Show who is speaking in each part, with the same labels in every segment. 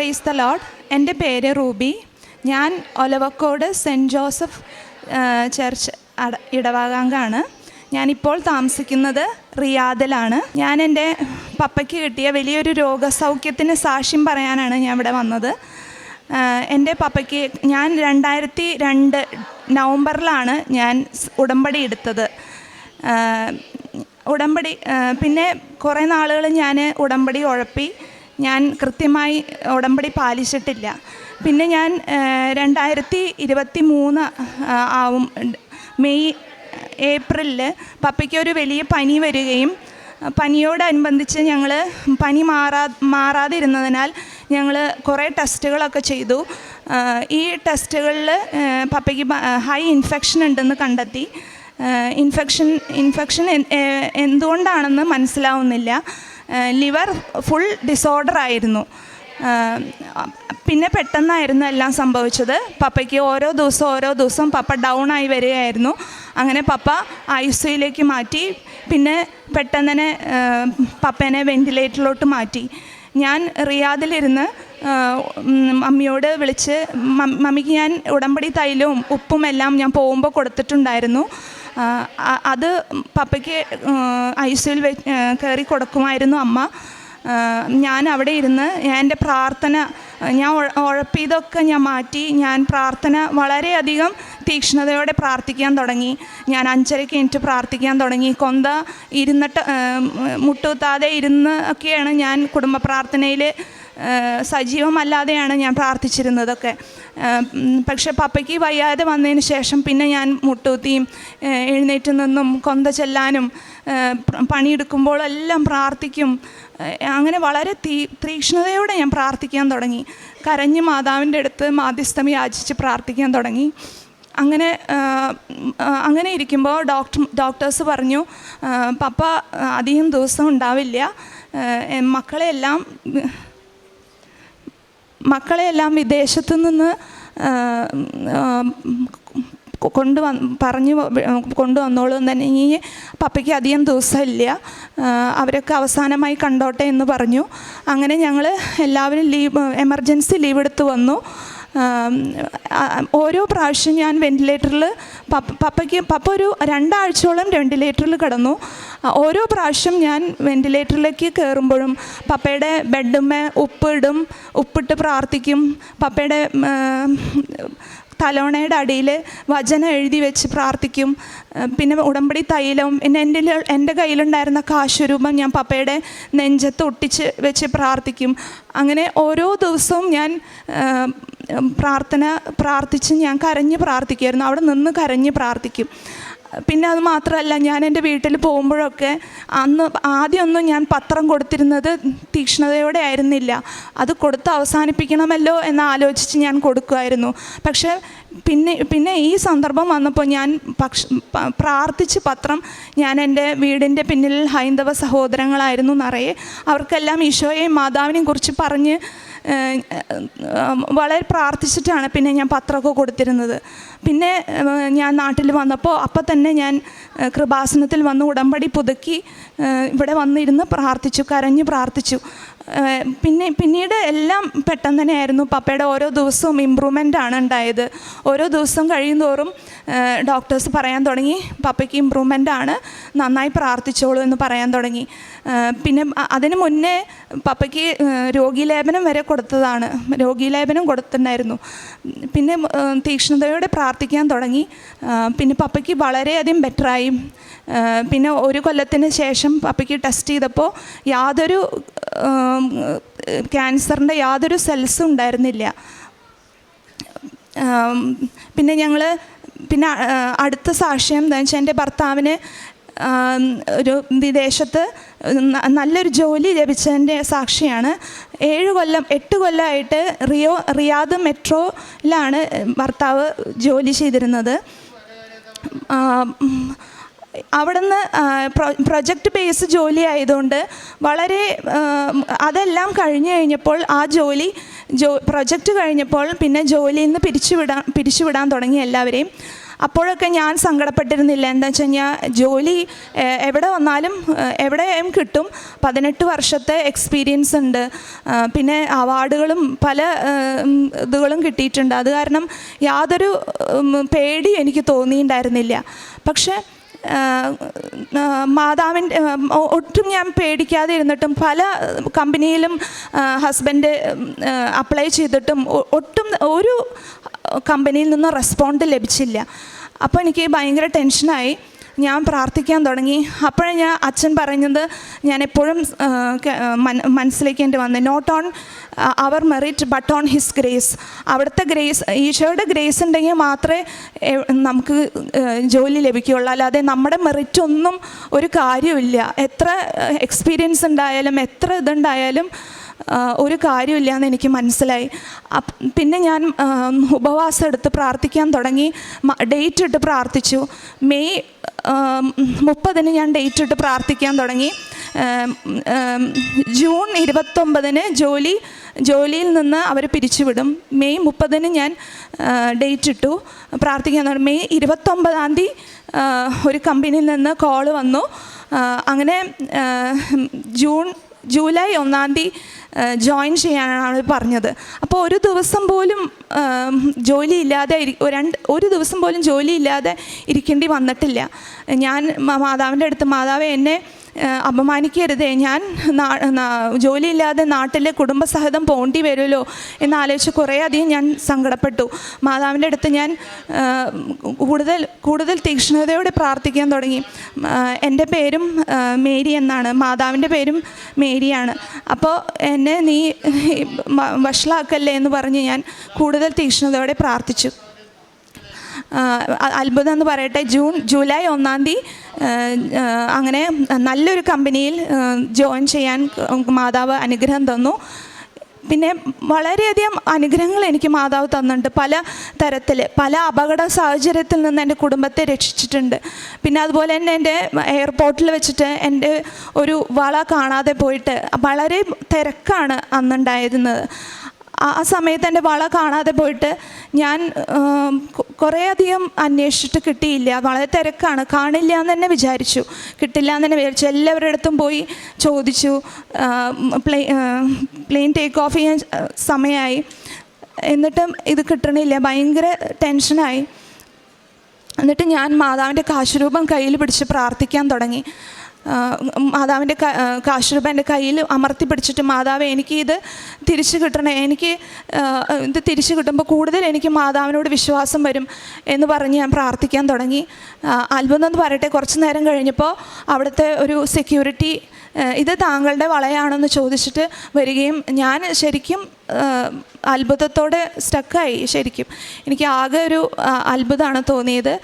Speaker 1: Praise the load എന്റെ പേര് Ruby. ഞാൻ ഒലവക്കോട് സെന്റ് ജോസഫ് ചർച്ച് അട ഇടവകാംഗാണ് ഞാനിപ്പോൾ താമസിക്കുന്നത് റിയാദിലാണ്. ഞാൻ എന്റെ പപ്പയ്ക്ക് കിട്ടിയ വലിയൊരു രോഗസൗഖ്യത്തിന് സാക്ഷ്യം പറയാനാണ് ഞാൻ ഇവിടെ വന്നത്. എന്റെ പപ്പയ്ക്ക് ഞാൻ രണ്ടായിരത്തി രണ്ട് നവംബറിലാണ് ഞാൻ ഉടമ്പടി എടുത്തത്. ഉടമ്പടി പിന്നെ കുറേ നാളുകൾ ഞാൻ ഉടമ്പടി ഉഴപ്പി. ഞാൻ കൃത്യമായി ഉടമ്പടി പാലിച്ചിട്ടില്ല. പിന്നെ ഞാൻ രണ്ടായിരത്തി ഇരുപത്തി മൂന്ന് ആവും. മെയ് ഏപ്രിലിൽ പപ്പയ്ക്ക് ഒരു വലിയ പനി വരികയും പനിയോടനുബന്ധിച്ച് ഞങ്ങൾ പനി മാറാ മാറാതിരുന്നതിനാൽ ഞങ്ങൾ കുറേ ടെസ്റ്റുകളൊക്കെ ചെയ്തു. ഈ ടെസ്റ്റുകളിൽ പപ്പയ്ക്ക് ഹൈ ഇൻഫെക്ഷൻ ഉണ്ടെന്ന് കണ്ടെത്തി. ഇൻഫെക്ഷൻ ഇൻഫെക്ഷൻ എന്തുകൊണ്ടാണെന്ന് മനസ്സിലാവുന്നില്ല. ലിവർ ഫുൾ ഡിസോർഡർ ആയിരുന്നു. പിന്നെ പെട്ടെന്നായിരുന്നു എല്ലാം സംഭവിച്ചത്. പപ്പയ്ക്ക് ഓരോ ദിവസവും ഓരോ ദിവസവും പപ്പ ഡൗൺ ആയി വരികയായിരുന്നു. അങ്ങനെ പപ്പ ഐ സിയിലേക്ക് മാറ്റി. പിന്നെ പെട്ടെന്ന് തന്നെ പപ്പേനെ വെന്റിലേറ്ററിലോട്ട് മാറ്റി. ഞാൻ റിയാദിലിരുന്ന് മമ്മിയോട് വിളിച്ച് മമ്മിക്ക് ഞാൻ ഉടമ്പടി തൈലവും ഉപ്പും എല്ലാം ഞാൻ പോകുമ്പോൾ കൊടുത്തിട്ടുണ്ടായിരുന്നു. അത് പപ്പയ്ക്ക് ഐ സിയിൽ വെ കയറി കൊടുക്കുമായിരുന്നു അമ്മ. ഞാൻ അവിടെ ഇരുന്ന് എന്റെ പ്രാർത്ഥന ഞാൻ ഉഴ- ഉഴപ്പിയതൊക്കെ ഞാൻ മാറ്റി. ഞാൻ പ്രാർത്ഥന വളരെയധികം തീക്ഷ്ണതയോടെ പ്രാർത്ഥിക്കാൻ തുടങ്ങി. ഞാൻ അഞ്ചരയ്ക്ക് എനിക്ക് പ്രാർത്ഥിക്കാൻ തുടങ്ങി. കൊന്ത ഇരുന്നിട്ട് മുട്ടുകുത്താതെ ഇരുന്ന് ഒക്കെയാണ് ഞാൻ കുടുംബ പ്രാർത്ഥനയിൽ സജീവമല്ലാതെയാണ് ഞാൻ പ്രാർത്ഥിച്ചിരുന്നതൊക്കെ. പക്ഷേ പപ്പയ്ക്ക് വയ്യാതെ വന്നതിന് ശേഷം പിന്നെ ഞാൻ മുട്ടൂത്തിയും എഴുന്നേറ്റ് നിന്നും കൊന്ത ചെല്ലാനും പണിയെടുക്കുമ്പോഴെല്ലാം പ്രാർത്ഥിക്കും. അങ്ങനെ വളരെ തീ തീക്ഷ്ണതയോടെ ഞാൻ പ്രാർത്ഥിക്കാൻ തുടങ്ങി. കരഞ്ഞ് മാതാവിന്റെ അടുത്ത് മാധ്യസ്ഥം യാചിച്ച് പ്രാർത്ഥിക്കാൻ തുടങ്ങി. അങ്ങനെ അങ്ങനെ ഇരിക്കുമ്പോൾ ഡോക്ടർ ഡോക്ടേഴ്സ് പറഞ്ഞു പപ്പ അധികം ദിവസം ഉണ്ടാവില്ല. മക്കളെല്ലാം മക്കളെയെല്ലാം വിദേശത്തു നിന്ന് കൊണ്ടു വന്ന് കൊണ്ടുവന്ന് പറഞ്ഞു കൊണ്ടുവന്നോളൂ തന്നെ ഈ പപ്പയ്ക്ക് അധികം ദിവസമില്ല. അവരൊക്കെ അവസാനമായി കണ്ടോട്ടെ എന്ന് പറഞ്ഞു. അങ്ങനെ ഞങ്ങൾ എല്ലാവരും ലീവ് എമർജൻസി ലീവ് എടുത്ത് വന്നു. ഓരോ പ്രാവശ്യം ഞാൻ വെന്റിലേറ്ററിൽ പപ്പ പപ്പയ്ക്ക് പപ്പ ഒരു രണ്ടാഴ്ചയോളം വെന്റിലേറ്ററിൽ കിടന്നു. ഓരോ പ്രാവശ്യം ഞാൻ വെന്റിലേറ്ററിലേക്ക് കയറുമ്പോഴും പപ്പയുടെ ബെഡുമ്മേ ഉപ്പിടും ഉപ്പിട്ട് പ്രാർത്ഥിക്കും. പപ്പയുടെ തലോണയുടെ അടിയിൽ വചനം എഴുതി വെച്ച് പ്രാർത്ഥിക്കും. പിന്നെ ഉടമ്പടി തൈലവും പിന്നെ എന്റെ എന്റെ കയ്യിലുണ്ടായിരുന്ന കാശുരൂപം ഞാൻ പപ്പയുടെ നെഞ്ചത്ത് ഒട്ടിച്ച് വെച്ച് പ്രാർത്ഥിക്കും. അങ്ങനെ ഓരോ ദിവസവും ഞാൻ പ്രാർത്ഥന പ്രാർത്ഥിച്ച് ഞാൻ കരഞ്ഞ് പ്രാർത്ഥിക്കുമായിരുന്നു അവിടെ നിന്ന് കരഞ്ഞ് പ്രാർത്ഥിക്കും. പിന്നെ അത് മാത്രമല്ല ഞാൻ എന്റെ വീട്ടിൽ പോകുമ്പോഴൊക്കെ അന്ന് ആദ്യമൊന്നും ഞാൻ പത്രം കൊടുത്തിരുന്നത് തീക്ഷ്ണതയോടെ ആയിരുന്നില്ല. അത് കൊടുത്ത് അവസാനിപ്പിക്കണമല്ലോ എന്ന് ആലോചിച്ച് ഞാൻ കൊടുക്കുമായിരുന്നു പക്ഷേ പിന്നെ പിന്നെ ഈ സന്ദർഭം വന്നപ്പോൾ ഞാൻ പക്ഷ പ്രാർത്ഥിച്ച് പത്രം ഞാൻ എന്റെ വീടിന്റെ പിന്നിൽ ഹൈന്ദവ സഹോദരങ്ങളായിരുന്നു നിറയെ. അവർക്കെല്ലാം ഈശോയെയും മാതാവിനെയും കുറിച്ച് പറഞ്ഞ് വളരെ പ്രാർത്ഥിച്ചിട്ടാണ് പിന്നെ ഞാൻ പത്രമൊക്കെ കൊടുത്തിരുന്നത്. പിന്നെ ഞാൻ നാട്ടിൽ വന്നപ്പോൾ അപ്പം തന്നെ ഞാൻ കൃപാസനത്തിൽ വന്ന് ഉടമ്പടി പുതുക്കി ഇവിടെ വന്നിരുന്ന് പ്രാർത്ഥിച്ചു കരഞ്ഞ് പ്രാർത്ഥിച്ചു. പിന്നെ പിന്നീട് എല്ലാം പെട്ടെന്ന് തന്നെയായിരുന്നു. പപ്പയുടെ ഓരോ ദിവസവും ഇമ്പ്രൂവ്മെന്റ് ആണ് ഉണ്ടായത്. ഓരോ ദിവസം കഴിയുന്തോറും ഡോക്ടേഴ്സ് പറയാൻ തുടങ്ങി പപ്പയ്ക്ക് ഇമ്പ്രൂവ്മെന്റ് ആണ്. നന്നായി പ്രാർത്ഥിച്ചോളൂ എന്ന് പറയാൻ തുടങ്ങി. പിന്നെ അതിന് മുന്നേ പപ്പയ്ക്ക് രോഗീലേപനം വരെ കൊടുത്തതാണ്. രോഗീലേപനം കൊടുത്തിട്ടുണ്ടായിരുന്നു. പിന്നെ തീക്ഷ്ണതയോടെ പ്രാർത്ഥിക്കാൻ തുടങ്ങി. പിന്നെ പപ്പയ്ക്ക് വളരെയധികം ബെറ്ററായി പിന്നെ ഒരു കൊല്ലത്തിന് ശേഷം പപ്പിക്ക് ടെസ്റ്റ് ചെയ്തപ്പോൾ യാതൊരു ക്യാൻസറിന്റെ യാതൊരു സെൽസും ഉണ്ടായിരുന്നില്ല. പിന്നെ ഞങ്ങൾ പിന്നെ അടുത്ത സാക്ഷ്യം എന്താ വെച്ചാൽ എന്റെ ഭർത്താവിന് ഒരു വിദേശത്ത് നല്ലൊരു ജോലി ലഭിച്ചതിന്റെ സാക്ഷിയാണ്. ഏഴ് കൊല്ലം എട്ട് കൊല്ലമായിട്ട് റിയോ റിയാദ് മെട്രോയിലാണ് ഭർത്താവ് ജോലി ചെയ്തിരുന്നത്. അവിടുന്ന് പ്രൊജക്റ്റ് ബേസ് ജോലി ആയതുകൊണ്ട് വളരെ അതെല്ലാം കഴിഞ്ഞു കഴിഞ്ഞപ്പോൾ ആ ജോലി ജോ പ്രൊജക്റ്റ് കഴിഞ്ഞപ്പോൾ പിന്നെ ജോലിയിൽ നിന്ന് പിരിച്ചുവിടാൻ പിരിച്ചുവിടാൻ തുടങ്ങി എല്ലാവരെയും. അപ്പോഴൊക്കെ ഞാൻ സങ്കടപ്പെട്ടിരുന്നില്ല. എന്താ വെച്ച് കഴിഞ്ഞാൽ ജോലി എവിടെ വന്നാലും എവിടെയും കിട്ടും. പതിനെട്ട് വർഷത്തെ എക്സ്പീരിയൻസ് ഉണ്ട്. പിന്നെ അവാർഡുകളും പല ഇതുകളും കിട്ടിയിട്ടുണ്ട്. അത് കാരണം യാതൊരു പേടി എനിക്ക് തോന്നിയിട്ടുണ്ടായിരുന്നില്ല. പക്ഷേ മാതാവിന്റെ ഒട്ടും ഞാൻ പേടിക്കാതെ ഇരുന്നിട്ടും പല കമ്പനിയിലും ഹസ്ബൻഡ് അപ്ലൈ ചെയ്തിട്ടും ഒട്ടും ഒരു കമ്പനിയിൽ നിന്നും റെസ്പോണ്ട് ലഭിച്ചില്ല. അപ്പോൾ എനിക്ക് ഭയങ്കര ടെൻഷനായി ഞാൻ പ്രാർത്ഥിക്കാൻ തുടങ്ങി. അപ്പോഴേ ഞാൻ അച്ഛൻ പറഞ്ഞത് ഞാൻ എപ്പോഴും മനസ്സിലേക്കേണ്ടി വന്നത് not on our merit but on his grace അവിടുത്തെ ഗ്രേസ് ഈശോയുടെ ഗ്രേസ് ഉണ്ടെങ്കിൽ മാത്രമേ നമുക്ക് ജോലി ലഭിക്കുകയുള്ളൂ. അല്ലാതെ നമ്മുടെ മെറിറ്റ് ഒന്നും ഒരു കാര്യമില്ല എത്ര എക്സ്പീരിയൻസ് ഉണ്ടായാലും എത്ര ഇതുണ്ടായാലും ഒരു കാര്യമില്ല എന്ന് എനിക്ക് മനസ്സിലായി. പിന്നെ ഞാൻ ഉപവാസം എടുത്ത് പ്രാർത്ഥിക്കാൻ തുടങ്ങി ഡേറ്റ് ഇട്ട് പ്രാർത്ഥിച്ചു. മെയ് മുപ്പതിന് ഞാൻ ഡേറ്റ് ഇട്ട് പ്രാർത്ഥിക്കാൻ തുടങ്ങി. ജൂൺ ഇരുപത്തൊമ്പതിന് ജോലി ജോലിയിൽ നിന്ന് അവർ പിരിച്ചുവിടും. മെയ് മുപ്പതിന് ഞാൻ ഡേറ്റ് ഇട്ടു പ്രാർത്ഥിക്കാൻ തുടങ്ങി. മെയ് ഇരുപത്തൊമ്പതാം തീയതി ഒരു കമ്പനിയിൽ നിന്ന് കോൾ വന്നു. അങ്ങനെ ജൂൺ ജൂലൈ ഒന്നാം തീയതി ജോയിൻ ചെയ്യാനാണ് അവർ പറഞ്ഞത്. അപ്പോൾ ഒരു ദിവസം പോലും ജോലിയില്ലാതെ രണ്ട് ഒരു ദിവസം പോലും ജോലിയില്ലാതെ ഇരിക്കേണ്ടി വന്നിട്ടില്ല. ഞാൻ മാതാവിന്റെ അടുത്ത് മാതാവ് എന്നെ അപമാനിക്കരുത് ഞാൻ ജോലിയില്ലാതെ നാട്ടിൽ കുടുംബസഹിതം പോണ്ടി വരുമല്ലോ എന്നാലോചിച്ച് കുറേ അധികം ഞാൻ സങ്കടപ്പെട്ടു. മാതാവിന്റെ അടുത്ത് ഞാൻ കൂടുതൽ കൂടുതൽ തീക്ഷ്ണതയോടെ പ്രാർത്ഥിക്കാൻ തുടങ്ങി. എന്റെ പേരും മേരി എന്നാണ്. മാതാവിന്റെ പേരും മേരിയാണ്. അപ്പോൾ എന്നെ നീ വഷളാക്കല്ലേ എന്ന് പറഞ്ഞ് ഞാൻ കൂടുതൽ തീക്ഷ്ണതയോടെ പ്രാർത്ഥിച്ചു. അത്ഭുതം എന്ന് പറയട്ടെ ജൂൺ ജൂലൈ ഒന്നാം തീയതി അങ്ങനെ നല്ലൊരു കമ്പനിയിൽ ജോയിൻ ചെയ്യാൻ മാതാവ് അനുഗ്രഹം തന്നു. പിന്നെ വളരെയധികം അനുഗ്രഹങ്ങൾ എനിക്ക് മാതാവ് തന്നിട്ടുണ്ട്. പല തരത്തിൽ പല അപകട സാഹചര്യത്തിൽ നിന്ന് എന്റെ കുടുംബത്തെ രക്ഷിച്ചിട്ടുണ്ട്. പിന്നെ അതുപോലെ തന്നെ എന്റെ എയർപോർട്ടിൽ വെച്ചിട്ട് എന്റെ ഒരു വള കാണാതെ പോയിട്ട് വളരെ തിരക്കാണ് അന്നുണ്ടായിരുന്നത്. ആ സമയത്ത് എന്റെ വള കാണാതെ പോയിട്ട് ഞാൻ കുറേയധികം അന്വേഷിച്ചിട്ട് കിട്ടിയില്ല. വളരെ തിരക്കാണ്. കാണില്ല എന്ന് തന്നെ വിചാരിച്ചു. കിട്ടില്ല എന്ന് തന്നെ വിചാരിച്ചു. എല്ലാവരുടെ അടുത്തും പോയി ചോദിച്ചു. പ്ലെയിൻ പ്ലെയിൻ ടേക്ക് ഓഫ് ചെയ്യാൻ സമയമായി. എന്നിട്ടും ഇത് കിട്ടണില്ല. ഭയങ്കര ടെൻഷനായി. എന്നിട്ട് ഞാൻ മാതാവിന്റെ കാശുരൂപം കയ്യിൽ പിടിച്ച് പ്രാർത്ഥിക്കാൻ തുടങ്ങി. മാതാവിന്റെ കാശുരൂപ എന്റെ കയ്യിൽ അമർത്തി പിടിച്ചിട്ട് മാതാവ് എനിക്ക് ഇത് തിരിച്ചു കിട്ടണേ. എനിക്ക് ഇത് തിരിച്ചു കിട്ടുമ്പോൾ കൂടുതൽ എനിക്ക് മാതാവിനോട് വിശ്വാസം വരും എന്ന് പറഞ്ഞ് ഞാൻ പ്രാർത്ഥിക്കാൻ തുടങ്ങി. അത്ഭുതം എന്ന് പറയട്ടെ കുറച്ച് നേരം കഴിഞ്ഞപ്പോൾ അവിടുത്തെ ഒരു സെക്യൂരിറ്റി ഇത് താങ്കളുടെ വളയാണെന്ന് ചോദിച്ചിട്ട് വരികയും ഞാൻ ശരിക്കും അത്ഭുതത്തോടെ സ്റ്റക്കായി ശരിക്കും. എനിക്ക് ആകെ ഒരു അത്ഭുതമാണ് തോന്നിയത്.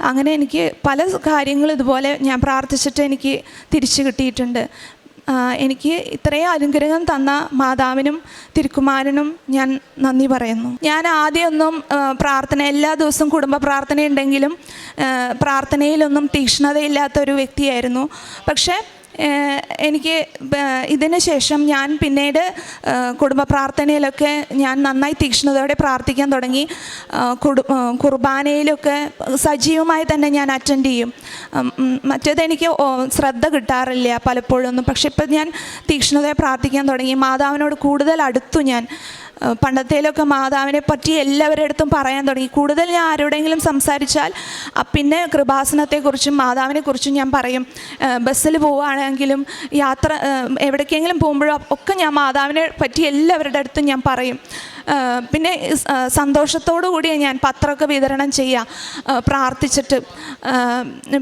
Speaker 1: അങ്ങനെ എനിക്ക് പല കാര്യങ്ങൾ ഇതുപോലെ ഞാൻ പ്രാർത്ഥിച്ചിട്ട് എനിക്ക് തിരിച്ചു കിട്ടിയിട്ടുണ്ട്. എനിക്ക് ഇത്രയും അനുഗ്രഹം തന്ന മാതാവിനും തിരുക്കുമാരനും ഞാൻ നന്ദി പറയുന്നു. ഞാൻ ആദ്യമൊന്നും പ്രാർത്ഥന എല്ലാ ദിവസവും കുടുംബ പ്രാർത്ഥനയുണ്ടെങ്കിലും പ്രാർത്ഥനയിലൊന്നും തീക്ഷ്ണതയില്ലാത്ത ഒരു വ്യക്തിയായിരുന്നു. പക്ഷേ എനിക്ക് ഇതിന് ശേഷം ഞാൻ പിന്നീട് കുടുംബ പ്രാർത്ഥനയിലൊക്കെ ഞാൻ നന്നായി തീക്ഷ്ണതയോടെ പ്രാർത്ഥിക്കാൻ തുടങ്ങി. കുർബാനയിലൊക്കെ സജീവമായി തന്നെ ഞാൻ അറ്റൻഡ് ചെയ്യും. മറ്റേത് എനിക്ക് ശ്രദ്ധ കിട്ടാറില്ല പലപ്പോഴൊന്നും. പക്ഷെ ഇപ്പം ഞാൻ തീക്ഷ്ണതയെ പ്രാർത്ഥിക്കാൻ തുടങ്ങി. മാതാവിനോട് കൂടുതൽ അടുത്തു ഞാൻ. പണ്ടത്തേലൊക്കെ മാതാവിനെ പറ്റി എല്ലാവരുടെ അടുത്തും പറയാൻ തുടങ്ങി. കൂടുതൽ ഞാൻ ആരോടെങ്കിലും സംസാരിച്ചാൽ പിന്നെ കൃപാസനത്തെക്കുറിച്ചും മാതാവിനെക്കുറിച്ചും ഞാൻ പറയും. ബസ്സിൽ പോവുകയാണെങ്കിലും യാത്ര എവിടേക്കെങ്കിലും പോകുമ്പോഴും ഒക്കെ ഞാൻ മാതാവിനെ പറ്റി എല്ലാവരുടെ അടുത്തും ഞാൻ പറയും. പിന്നെ സന്തോഷത്തോടു കൂടിയേ ഞാൻ പത്രമൊക്കെ വിതരണം ചെയ്യുക. പ്രാർത്ഥിച്ചിട്ട്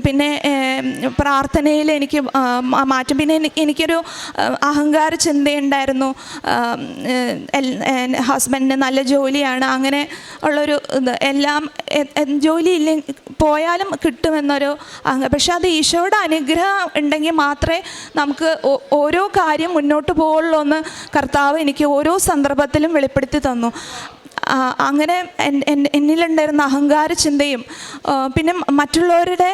Speaker 1: പിന്നെ പ്രാർത്ഥനയിൽ എനിക്ക് മാറ്റം. പിന്നെ എനിക്കൊരു അഹങ്കാര ചിന്തയുണ്ടായിരുന്നു. ഹസ്ബൻഡിന് നല്ല ജോലിയാണ്. അങ്ങനെ ഉള്ളൊരു എല്ലാം ജോലി ഇല്ല പോയാലും കിട്ടുമെന്നൊരു പക്ഷെ അത് ഈശോയുടെ അനുഗ്രഹം ഉണ്ടെങ്കിൽ മാത്രമേ നമുക്ക് ഓരോ കാര്യം മുന്നോട്ട് പോകുള്ളൂ എന്ന് കർത്താവ് എനിക്ക് ഓരോ സന്ദർഭത്തിലും വെളിപ്പെടുത്തി തന്നു. അങ്ങനെ എന്നിലുണ്ടായിരുന്ന അഹങ്കാര ചിന്തയും പിന്നെ മറ്റുള്ളവരുടെ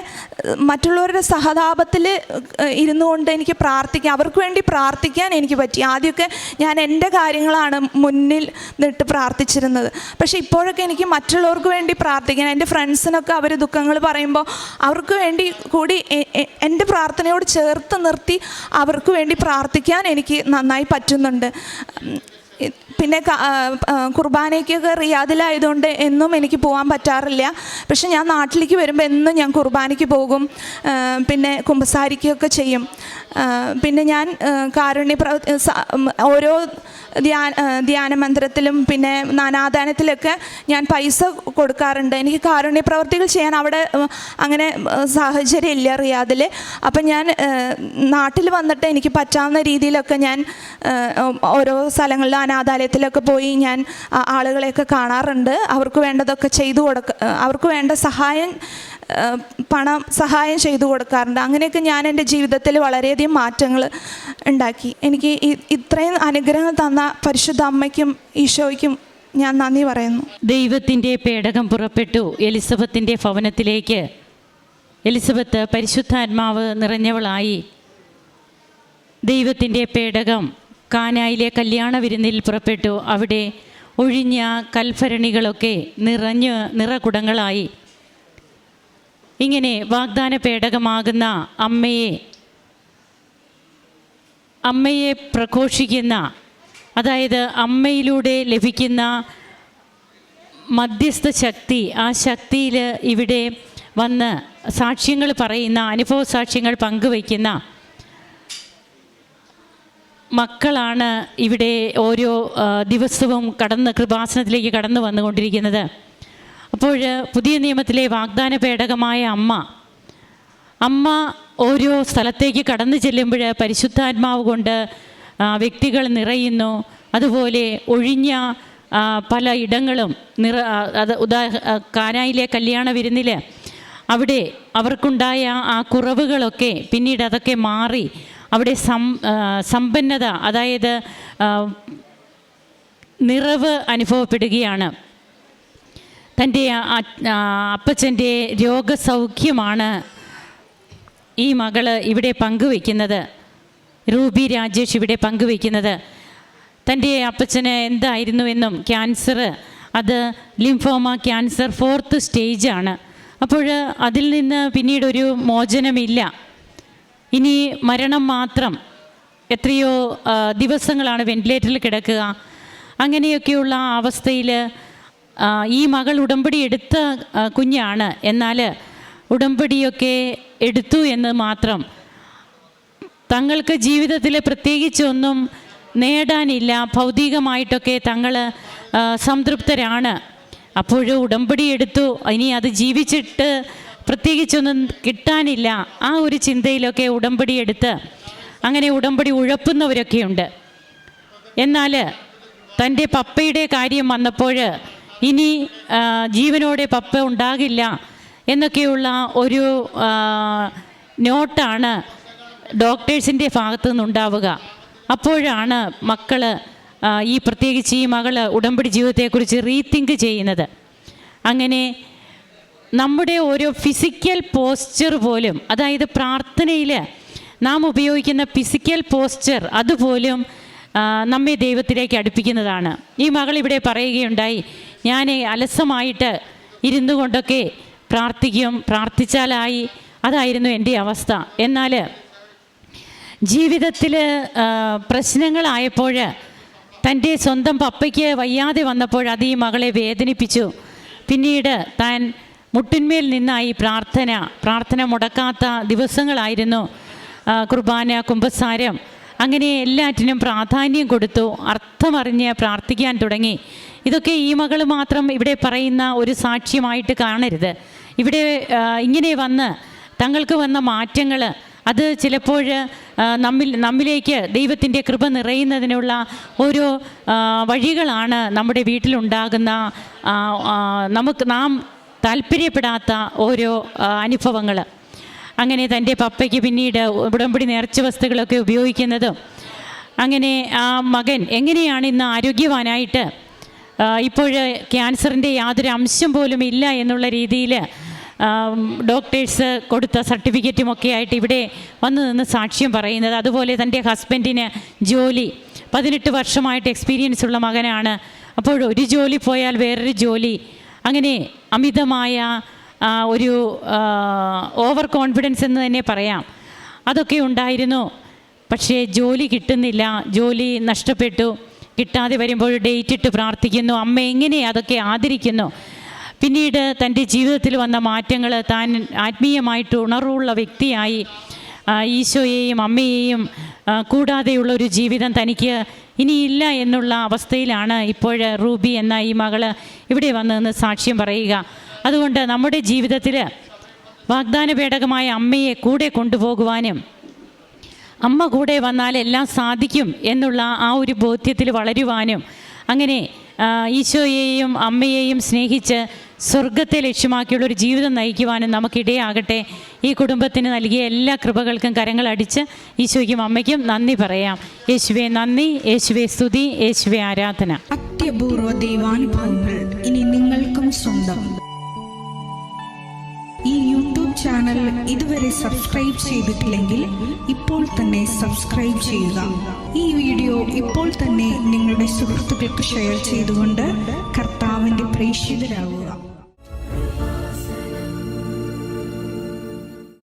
Speaker 1: മറ്റുള്ളവരുടെ സഹതാപത്തിൽ ഇരുന്നു കൊണ്ട് എനിക്ക് പ്രാർത്ഥിക്കാൻ അവർക്ക് വേണ്ടി പ്രാർത്ഥിക്കാൻ എനിക്ക് പറ്റി. ആദ്യമൊക്കെ ഞാൻ എന്റെ കാര്യങ്ങളാണ് മുന്നിൽ നിട്ട് പ്രാർത്ഥിച്ചിരുന്നത്. പക്ഷേ ഇപ്പോഴൊക്കെ എനിക്ക് മറ്റുള്ളവർക്ക് വേണ്ടി പ്രാർത്ഥിക്കാൻ എന്റെ ഫ്രണ്ട്സിനൊക്കെ അവർ ദുഃഖങ്ങൾ പറയുമ്പോൾ അവർക്ക് വേണ്ടി കൂടി എന്റെ പ്രാർത്ഥനയോട് ചേർത്ത് നിർത്തി അവർക്ക് വേണ്ടി പ്രാർത്ഥിക്കാൻ എനിക്ക് നന്നായി പറ്റുന്നുണ്ട്. പിന്നെ കുർബാനയ്ക്ക് റിയാദിലായതുകൊണ്ട് എന്നും എനിക്ക് പോകാൻ പറ്റാറില്ല. പക്ഷെ ഞാൻ നാട്ടിലേക്ക് വരുമ്പോൾ എന്നും ഞാൻ കുർബാനയ്ക്ക് പോകും. പിന്നെ കുമ്പസാരിക്കുകയൊക്കെ ചെയ്യും. പിന്നെ ഞാൻ കാരുണ്യ ഓരോ ധ്യാന ധ്യാന മന്ദിരത്തിലും പിന്നെ നാനാദാനത്തിലൊക്കെ ഞാൻ പൈസ കൊടുക്കാറുണ്ട്. എനിക്ക് കാരുണ്യ പ്രവർത്തികൾ ചെയ്യാൻ അവിടെ അങ്ങനെ സാഹചര്യം ഇല്ല റിയാദിൽ അപ്പം ഞാൻ നാട്ടിൽ വന്നിട്ട് എനിക്ക് പറ്റാവുന്ന രീതിയിലൊക്കെ ഞാൻ ഓരോ സ്ഥലങ്ങളിലും ഓരോ സ്ഥലങ്ങളിൽ പോയി ഞാൻ ആളുകളെയൊക്കെ കാണാറുണ്ട്. അവർക്ക് വേണ്ടതൊക്കെ ചെയ്തു കൊടുക്ക അവർക്ക് വേണ്ട സഹായം പണം സഹായം ചെയ്തു കൊടുക്കാറുണ്ട്. അങ്ങനെയൊക്കെ ഞാൻ എന്റെ ജീവിതത്തിൽ വളരെയധികം മാറ്റങ്ങൾ ഉണ്ടാക്കി. എനിക്ക് ഇത്രയും അനുഗ്രഹം തന്ന പരിശുദ്ധ അമ്മയ്ക്കും ഈശോയ്ക്കും ഞാൻ നന്ദി പറയുന്നു.
Speaker 2: ദൈവത്തിന്റെ പേടകം പുറപ്പെട്ടു. എലിസബത്തിന്റെ ഭവനത്തിലേക്ക്. എലിസബത്ത് പരിശുദ്ധാത്മാവ് നിറഞ്ഞവളായി. ദൈവത്തിന്റെ പേടകം കാനായിലെ കല്യാണ വിരുന്നിൽ പുറപ്പെട്ടു. അവിടെ ഒഴിഞ്ഞ കൽഭരണികളൊക്കെ നിറഞ്ഞ് നിറകുടങ്ങളായി. ഇങ്ങനെ വാഗ്ദാന പേടകമാകുന്ന അമ്മയെ അമ്മയെ പ്രഘോഷിക്കുന്ന അതായത് അമ്മയിലൂടെ ലഭിക്കുന്ന മധ്യസ്ഥ ശക്തി ആ ശക്തിയിൽ ഇവിടെ വന്ന് സാക്ഷ്യങ്ങൾ പറയുന്ന അനുഭവ സാക്ഷ്യങ്ങൾ പങ്കുവയ്ക്കുന്ന മക്കളാണ് ഇവിടെ ഓരോ ദിവസവും കടന്ന് കൃപാസനത്തിലേക്ക് കടന്നു വന്നുകൊണ്ടിരിക്കുന്നത്. അപ്പോൾ പുതിയ നിയമത്തിലെ വാഗ്ദാന പേടകമായ അമ്മ അമ്മ ഓരോ സ്ഥലത്തേക്ക് കടന്നു ചെല്ലുമ്പോൾ പരിശുദ്ധാത്മാവ് കൊണ്ട് വ്യക്തികൾ നിറയുന്നു. അതുപോലെ ഒഴിഞ്ഞ പല ഇടങ്ങളും നിറ അത് ഉദാ കാനായിലെ കല്യാണ വിരുന്നിൽ അവിടെ അവർക്കുണ്ടായ ആ കുറവുകളൊക്കെ പിന്നീട് അതൊക്കെ മാറി അവിടെ സം സമ്പന്നത അതായത് നിറവ് അനുഭവപ്പെടുകയാണ്. തന്റെ അപ്പച്ചന്റെ രോഗസൗഖ്യമാണ് ഈ മകൾ ഇവിടെ പങ്കുവെക്കുന്നത് റൂബി രാജേഷ് ഇവിടെ പങ്കുവെക്കുന്നത് തന്റെ അപ്പച്ചന് എന്തായിരുന്നുവെന്നും ക്യാൻസർ അത് ലിംഫോമ ക്യാൻസർ ഫോർത്ത് സ്റ്റേജാണ് അപ്പോൾ അതിൽ നിന്ന് പിന്നീടൊരു മോചനമില്ല. ഇനി മരണം മാത്രം എത്രയോ ദിവസങ്ങളാണ് വെന്റിലേറ്ററിൽ കിടക്കുക. അങ്ങനെയൊക്കെയുള്ള അവസ്ഥയിൽ ഈ മകൾ ഉടമ്പടി എടുത്ത കുഞ്ഞാണ്. എന്നാൽ ഉടമ്പടിയൊക്കെ എടുത്തു എന്ന് മാത്രം തങ്ങൾക്ക് ജീവിതത്തിൽ പ്രത്യേകിച്ചൊന്നും നേടാനില്ല. ഭൗതികമായിട്ടൊക്കെ തങ്ങൾ സംതൃപ്തരാണ്. അപ്പോഴും ഉടമ്പടി എടുത്തു. ഇനി അത് ജീവിച്ചിട്ട് പ്രത്യേകിച്ചൊന്നും കിട്ടാനില്ല. ആ ഒരു ചിന്തയിലൊക്കെ ഉടമ്പടി എടുത്ത് അങ്ങനെ ഉടമ്പടി ഉഴപ്പുന്നവരൊക്കെയുണ്ട്. എന്നാൽ തന്റെ പപ്പയുടെ കാര്യം വന്നപ്പോൾ ഇനി ജീവനോടെ പപ്പ ഉണ്ടാകില്ല എന്നൊക്കെയുള്ള ഒരു നോട്ടാണ് ഡോക്ടേഴ്സിന്റെ ഭാഗത്തു നിന്നുണ്ടാവുക അപ്പോഴാണ് മക്കൾ ഈ പ്രത്യേകിച്ച് ഈ മകൾ ഉടമ്പടി ജീവിതത്തെക്കുറിച്ച് റീതിങ്ക് ചെയ്യുന്നത്. അങ്ങനെ നമ്മുടെ ഓരോ ഫിസിക്കൽ പോസ്ചർ പോലും അതായത് പ്രാർത്ഥനയിൽ നാം ഉപയോഗിക്കുന്ന ഫിസിക്കൽ പോസ്ചർ അതുപോലും നമ്മെ ദൈവത്തിലേക്ക് അടുപ്പിക്കുന്നതാണ്. ഈ മകൾ ഇവിടെ പറയുകയുണ്ടായി ഞാൻ അലസമായിട്ട് ഇരുന്നു കൊണ്ടൊക്കെ പ്രാർത്ഥിക്കും പ്രാർത്ഥിച്ചാലായി അതായിരുന്നു എന്റെ അവസ്ഥ. എന്നാൽ ജീവിതത്തിൽ പ്രശ്നങ്ങളായപ്പോൾ തന്റെ സ്വന്തം പപ്പയ്ക്ക് വയ്യാതെ വന്നപ്പോൾ അത് ഈ മകളെ വേദനിപ്പിച്ചു. പിന്നീട് താൻ മുട്ടിന്മേൽ നിന്നായി പ്രാർത്ഥന പ്രാർത്ഥന മുടക്കാത്ത ദിവസങ്ങളായിരുന്നു കുർബാന കുമ്പസാരം അങ്ങനെ എല്ലാറ്റിനും പ്രാധാന്യം കൊടുത്തു അർത്ഥമറിഞ്ഞ് പ്രാർത്ഥിക്കാൻ തുടങ്ങി. ഇതൊക്കെ ഈ മകൾ മാത്രം ഇവിടെ പറയുന്ന ഒരു സാക്ഷ്യമായിട്ട് കാണരുത്. ഇവിടെ ഇങ്ങനെ വന്ന് തങ്ങൾക്ക് വന്ന മാറ്റങ്ങൾ അത് ചിലപ്പോൾ നമ്മിൽ നമ്മിലേക്ക് ദൈവത്തിന്റെ കൃപ നിറയുന്നതിനുള്ള ഓരോ വഴികളാണ് നമ്മുടെ വീട്ടിലുണ്ടാകുന്ന നമുക്ക് നാം താല്പര്യപ്പെടാത്ത ഓരോ അനുഭവങ്ങൾ അങ്ങനെ തന്റെ പപ്പയ്ക്ക് പിന്നീട് ഉടമ്പടി നേർച്ച വസ്തുക്കളൊക്കെ ഉപയോഗിക്കുന്നതും അങ്ങനെ ആ മകൻ എങ്ങനെയാണ് ഇന്ന് ആരോഗ്യവാനായിട്ട് ഇപ്പോൾ ക്യാൻസറിന്റെ യാതൊരു അംശം പോലും ഇല്ല എന്നുള്ള രീതിയിൽ ഡോക്ടേഴ്സ് കൊടുത്ത സർട്ടിഫിക്കറ്റും ഒക്കെ ആയിട്ട് ഇവിടെ വന്നു നിന്ന് സാക്ഷ്യം പറയുന്നത്. അതുപോലെ തന്റെ ഹസ്ബൻഡിന് ജോലി പതിനെട്ട് വർഷമായിട്ട് എക്സ്പീരിയൻസ് ഉള്ള മകനാണ്. അപ്പോൾ ഒരു ജോലി പോയാൽ വേറൊരു ജോലി അങ്ങനെ അമിതമായ ഒരു ഓവർ കോൺഫിഡൻസ് എന്ന് തന്നെ പറയാം. അതൊക്കെ ഉണ്ടായിരുന്നു. പക്ഷേ ജോലി കിട്ടുന്നില്ല. ജോലി നഷ്ടപ്പെട്ടു. കിട്ടാതെ വരുമ്പോൾ ഡേറ്റ് ഇട്ട് പ്രാർത്ഥിക്കുന്നു. അമ്മ എങ്ങനെ അതൊക്കെ ആദരിക്കുന്നു? പിന്നീട് തന്റെ ജീവിതത്തിൽ വന്ന മാറ്റങ്ങൾ താൻ ആത്മീയമായിട്ട് ഉണർവുള്ള വ്യക്തിയായി ഈശോയെയും അമ്മയെയും കൂടാതെയുള്ള ഒരു ജീവിതം തനിക്ക് ഇനിയില്ല എന്നുള്ള അവസ്ഥയിലാണ് ഇപ്പോൾ റൂബി എന്ന ഈ മകൾ ഇവിടെ വന്ന് നിന്ന് സാക്ഷ്യം പറയുക. അതുകൊണ്ട് നമ്മുടെ ജീവിതത്തിൽ വാഗ്ദാന പേടകമായ അമ്മയെ കൂടെ കൊണ്ടുപോകുവാനും അമ്മ കൂടെ വന്നാൽ എല്ലാം സാധിക്കും എന്നുള്ള ആ ഒരു ബോധ്യത്തിൽ വളരുവാനും അങ്ങനെ ഈശോയെയും അമ്മയെയും സ്നേഹിച്ച് സ്വർഗത്തെ ലക്ഷ്യമാക്കിയുള്ള ഒരു ജീവിതം നയിക്കുവാനും നമുക്കിടയാകട്ടെ. ഈ കുടുംബത്തിന് നൽകിയ എല്ലാ കൃപകൾക്കും കരങ്ങളടിച്ച് ഈശോയ്ക്കും അമ്മയ്ക്കും നന്ദി പറയാം. യേശുവെ നന്ദി യേശുവെ സ്തുതി യേശുവെ ആരാധന.
Speaker 3: അത്യപൂർവ ദൈവാനുഭവങ്ങൾ ഇനി നിങ്ങൾക്കും സ്വന്തം. ഈ യൂട്യൂബ് ചാനൽ ഇതുവരെ സബ്സ്ക്രൈബ് ചെയ്തിട്ടില്ലെങ്കിൽ ഇപ്പോൾ തന്നെ സബ്സ്ക്രൈബ് ചെയ്യുക. ഈ വീഡിയോ ഇപ്പോൾ തന്നെ നിങ്ങളുടെ സുഹൃത്തുക്കൾക്ക് ഷെയർ ചെയ്തുകൊണ്ട് കർത്താവിന്റെ പ്രേക്ഷിതരാകുക.